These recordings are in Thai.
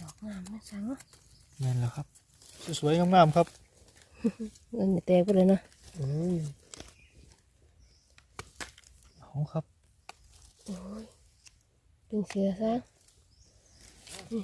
ดอกงามนะสังเนาะนั่นแหละครับ สวยๆงามๆครับเงินแตกไปเลยเนาะเอ้ยเอาครับโอ้ยดึงเสือซะนี่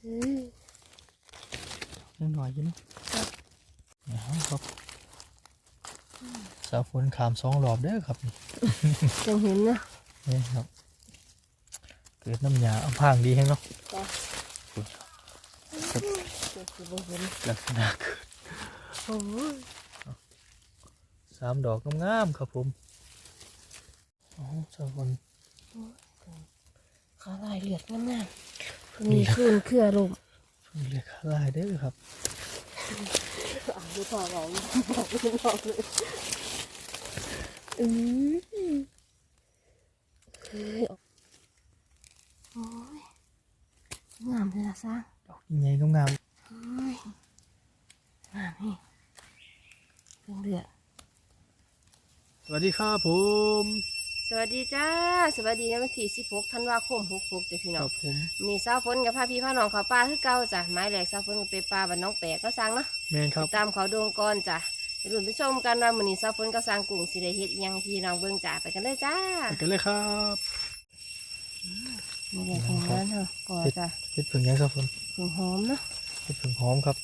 เอ้ยนิดหน่อยอยินเอาครับสาวฝนขามสองรอบเด้อครับนี่จังเห็นนะนี่ครับ เกิดน้ำยาเอาพางดีแห้งเนาะจ้ะฝุ่นเจ้าสิบ่เห็นลักษณะเกิดโอ้ยสามดอกงามๆครับผมเอาสาวฝนขาลายเลือดงามๆเพิ่งมีขึ้นเครือลมเพิ่งเรียกข้าลายเด้อครับอะดูต่อบอกบอกไม่บอกเลยอืมเฮ้ยโอ้ยงามเลยนะ ซะดอกใหญ่ๆงามเฮ้ยงามนี่เพิ่งเลือดๆสวัสดีครับผม สวัสดีจ้า สวัสดีในวันที่16ธันวาคม66จ้ะพี่คน้อรังบผม มีสาวฝนกับพาพี่พาน้องเขาป่าคือเก่าจ้ะไม้แหลกสาวฝนกับไปป่าบ้านน้องแปะก็สั่งเนาะแมนครับ ตามเขาโดงก่อนจ้ะไปรุ่นไปชมกันว่ามื้อนี้สาวฝนก็สั่งกุ้งสิได้เฮ็ดอิหยังให้พี่น้องเบิ่งจ้าไปกันเลยจ้า ไปกันเลยครับ นี่แหละของร้านเฮาก่อนจ้ะเห็ดผึ่งยังสาวฝนผงหอมเนาะเห็ดผึ่งหอมครับ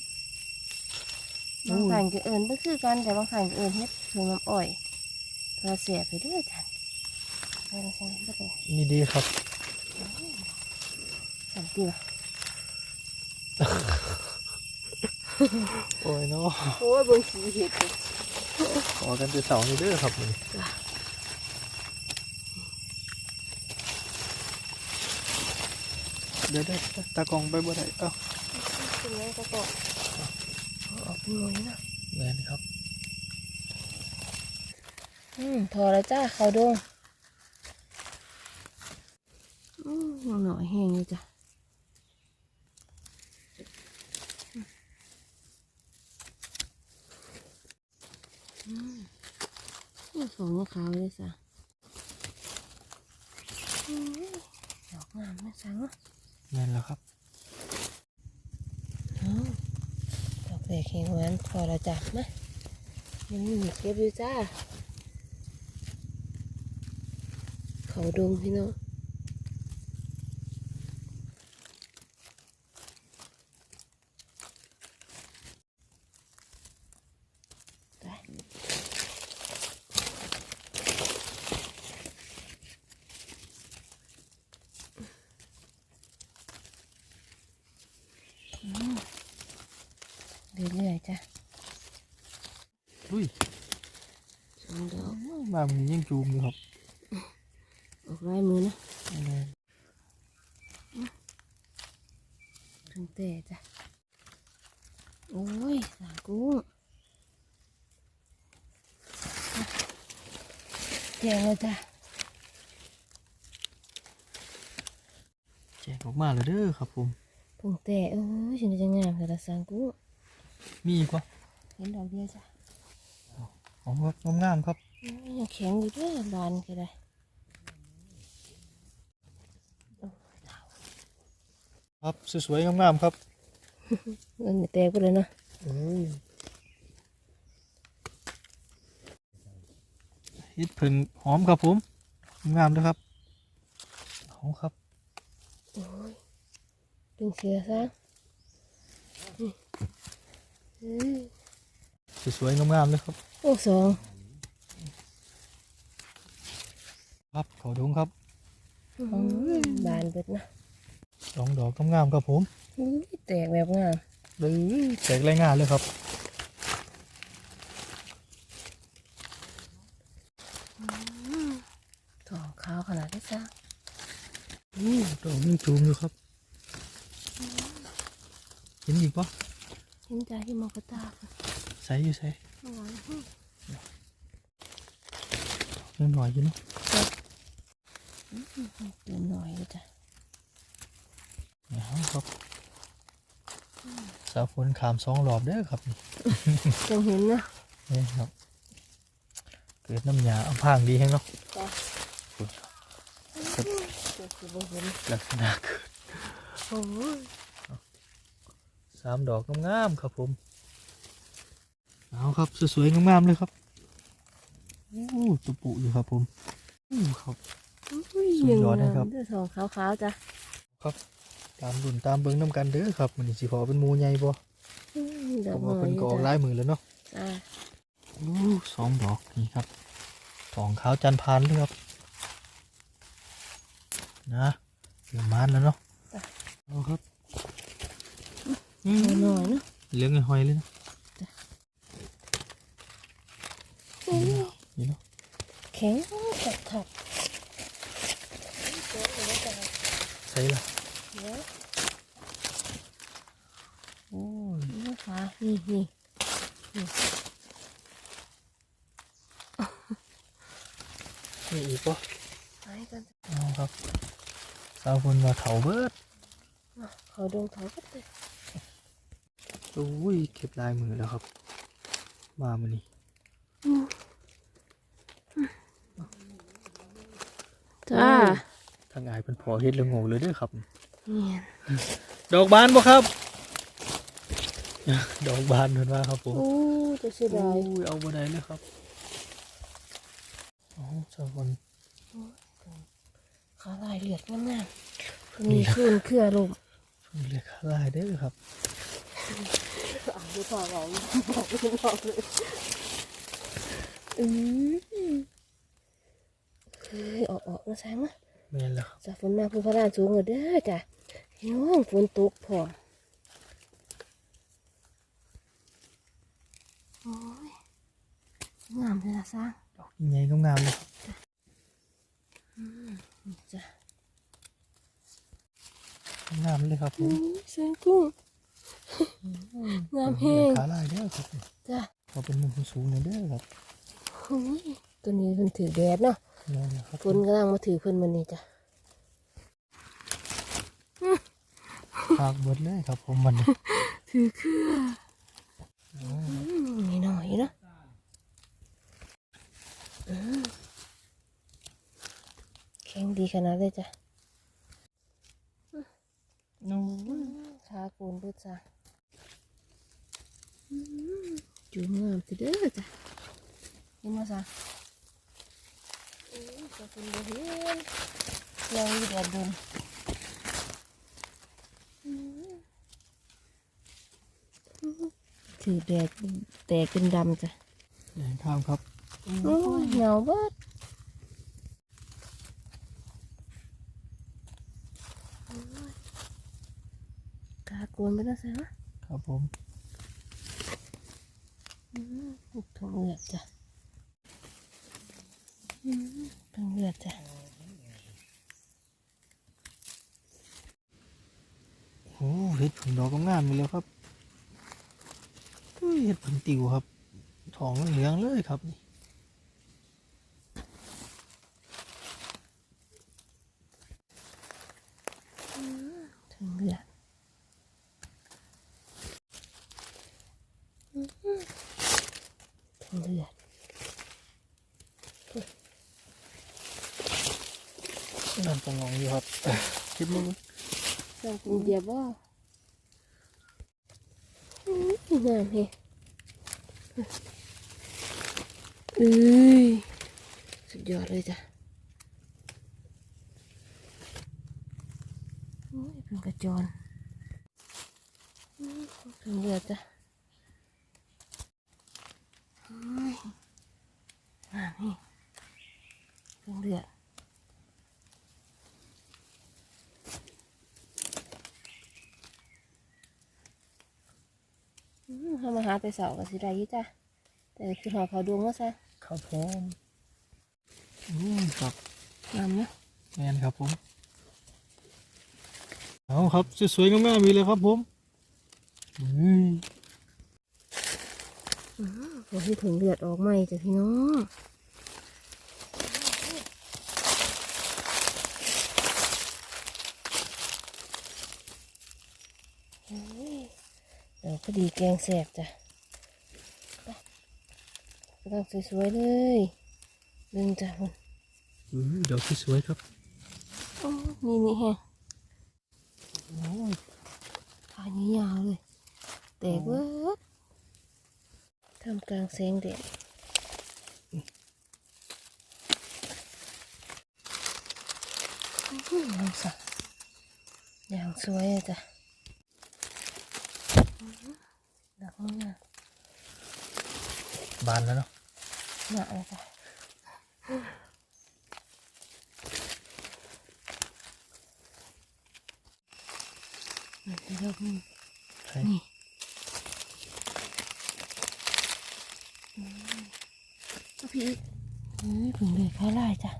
บางท่านก็เอิ้นบ่คือกันแต่บางท่านก็เอิ้นเฮ็ดผงน้ำอ้อยเพอเสียไปเด้อจ้ะไปแล้วใช่ไหมบ่ได้นี่ดีครับสั่นเกลือโอ้ยเนาะโอ้ยเบิ่งสีเฮ็ดขอกันจะเสานี่เด้อครับนี่เดี๋ยวได้ตากล้องไปบ่ได้เอ้าเป็นไงก็ก็เอาเป็นหน่วยเนาะแมนครับ อืมพอแล้วจ้าเขาดงอืมยังหน่อยแห้งอยู่จ้ะอืมนี่สองขาวเลยจ้ะอืมดอกงามนะสังเนาะ แมนแล้วครับดอกแดงแข็งหวานพอแล้วจ้ะมายังมีอีกเก็บอยู่จ้า เขาดงพี่น้อง เรื่อยๆจ้ะอุ้ยสองดอกมามันยังจูมอยู่ครับออกลายมือนะแม่นถึงแต่จ้ะโอ้ยสากุ้งแจงเลยจ้ะแจกออกมาเลยเด้อครับผมผงแต่โอ้ยฉันจะงามแต่ละสางกุ้ง มีอีกวะเห็นดอกเดียวจ้ะหอมครับงามๆครับโอ้ยยังแข็งอยู่เด้วยบานก็ได้ครับสวยๆงามๆครับเงินแตกไปเลยเนาะเอ้ยเห็ดผึ่งหอมครับผม งามเลยครับหอมครับโอ้ยดึงเสือซะนี่เอ้ย สวยๆงามๆเลยครับโอ้สองครับขอดงครับอื้อหือบานเบิดนะสองดอกงามๆครับผมอุ้ยแตกแบบงามเลยแจกรายงานเลยครับทองขาวขนาดนี้จ้ะอู้ดอกนี่จูมอยู่ครับ เห็นอีกปะ เห็นใจ ที่มองกระตาค่ะใส่อยู่ใส่ข้างหลังอื้อนิดหน่อยอยู่เนาะเติมหน่อยเลยจ้ะนะครับสาวฝนขามสองรอบเด้อครับนี่จังเห็นนะนี่ครับเกิดน้ำยาเอาพางดีแห้งเนาะจ้ะฝุ่นเจ้าสิบ่เห็นลักษณะเกิดโอ้ยสามดอกงามๆครับผม เอาครับสวยๆงามๆเลยครับโอ้ตุปุอยู่ครับผมอู้ครับ สุดยอดนะครับเด้อสองขาวๆจ้ะครับ ตามดุนตามเบิ้งน้ำกันเด้อครับมันสิพอเป็นหมูใหญ่บ่อืมดผอกมไม้ว่าเป็นกองลายมือแล้วเนาะจ้ะอู้สองดอกนี่ครับสองขาวจันทร์พานเลยครับนะเดี๋ยวมานแล้วเนาะเอาครับอืม หน่อยๆเนาะเหลี้ยงไอ้หอยเลยนะโอ้ยนี่เนาะแข็งจับถับใช่ละเดี๋ยวโอ้ยนี่ค่ะนี่นี่นี่อีกปะไปกันจ้ะเอาครับสาวคนว่าเขาเบิดมาเขาดงเขาก็เตะ โอ้ยเก็บลายมือแล้วครับ มามันนี่จ้าทางอายเป็นพอเฮ็ดและโง่เลยเด้อครับเนี่ยดอกบานบ่ครับ ดอกบานเพิ่นว่าครับผมโอ้จะเสียดายโอ้ยเอาบ่ได้เลยครับอ๋อสาวคนขาลายเลือดงามๆเพิ่นมีคืนเครือลมเพิ่นเรียกค่าลายเด้อครับ อ่านดูพอบอกบอกไม่บอกเลยอืมเฮ้ยออกออกนะแซงนะแม่นแล้วครับจากฝนมาภูพระดานสูงกว่าเด้อจ้ะพี่น้องฝนตกพอโอ้ยงามเลยนะซ่างดอกใหญ่ๆงามเลยครับนี่จ้ะงามเลยครับผอืมมแซงกุ้ง งามแห้งขาลายเด้อครับจ้ะพอเป็นมุมสูงๆเลยเด้อครับโอ้ยตัวนี้เพิ่นถือแดดเนาะแม่นแล้วครับฝนกำลังมาถือเพิ่นมันนี่จ้ะภาคเบิดเลยครับผมมันนี้ถือเครืออืมนี่หน่อยเนาะอืมแข็งดีขนาดเลยจ้ะโอ้ยขาโกนเบิดจ้ะอืม จูงามสิเด้อจ้ะเห็นมาจ้ะอืมจะเป็นบ่เห็นเราอยู่แดดดนอืมถือแดดแตกเป็นดำจ้ะแดงข้ามครับโอ้ยเหงาเบิดโอ้ยกาโกนไปแล้วใช่ไหมครับผมอื มถุงเลือดจ้ะอืมถุงเลือดจ้ะโอ้เห็ดผึ่งดอกงามๆอยู่แล้วครับอุ้ยเห็ดผึ่งติวครับทองเหลืองๆเลยครับนี่ถุงเลือดอืมถุง เลือดนั่นจะงองอยู่ครับคิดมึงใส่ถุงเดียบบ่อืมงามเฮเอ้ยสุดยอดเลยจ้ะโอ้ยเป็นกระจรอืมถุงเลือดจ้ะ โอ้ยงามเฮถุงเลือดอืมเขามาหาแต่เสาร์กับสิไรอยู่จ้ะแต่คือหอเขาดวงว่าซะครับผมอืมครับงามเนาะแมนครับผมเอาครับสวยๆงามๆมีเลยครับผมอืมผม ที่ถุงเลือดออกใหม่จ้ะพี่น้องโอ้ยเดี๋ยวพอดีแกงแสบจ้ะไปกำลังสวยๆเลยดึงจ้ะมันอืมดอกที่สวยครับโอ้นี่นี่แฮะโอ้ยทางนี้ยาวเลย แตกเบิด ทำกลางแสงแดดอื้อหือสักอย่างสวยเลยจ้ะอื้อหือดอกนี้น่ะบานแล้วเนาะหนาเลยจ้ะนี่เริ่มใช่นี่ อืมถึงเลยเขาไล่จ้ะ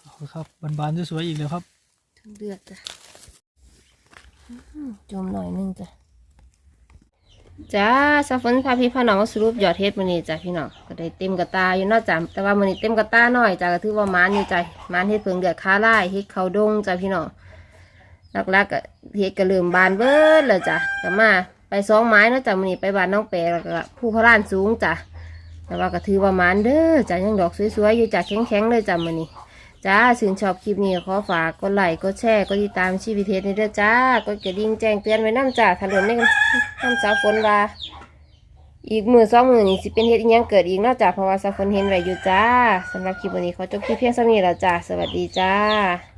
เอาครับบานๆสวยๆอีกแล้วครับถึงเดือดจ้ะอืมจมหน่อยหนึงจ้ะจ้าสาฝนพาพี่พาน้องมาสรุปยอดเฮ็ดมื้อนี้จ้ะพี่น้องก็ได้เต็มกระตาอยู่เนอกจ้ะแต่ว่ามื้อนี้เต็มกระตาหน่อยจ้ะก็ถือว่าหมานอยู่จ้ะหมานเฮ็ดเพิงเดือดค้าไล่เฮ็ดเขาดงจ้ะพี่น้องหลักๆก็เฮ็ดก็เริ่มบานเบิดแล้วจ้ะก็มาไป สองไม้เนาะจ้ะมื้อนี้ไปบ้านน้องแปรแล้วก็ผู้พระลานสูงจ้ะแต่ว่าก็ถือว่ามานเด้อจ้ะยังดอกสวยๆอยู่จ้ะแข็งๆเลยจ้ะมื้อนี้จ้าสื่นชอบคลิปนี้ขอฝากกดไลค์กดแชร์กดติดตามชีวิตเทสนี่เด้อจ้ากดกระดิ่งแจ้งเตือนไว้น้ำจ้าถล่นในน้ำสาวฝนว่าอีกมือสองมือนี่สิเป็นเฮ็ดอิหยังเกิดอีกนอกจากเพราว่าสาวฝนเห็นไว้อยู่จ้าสำหรับคลิปวันนี้ขอจบคลิปเพียงเท่านี้แล้วจ้าสวัสดีจ้า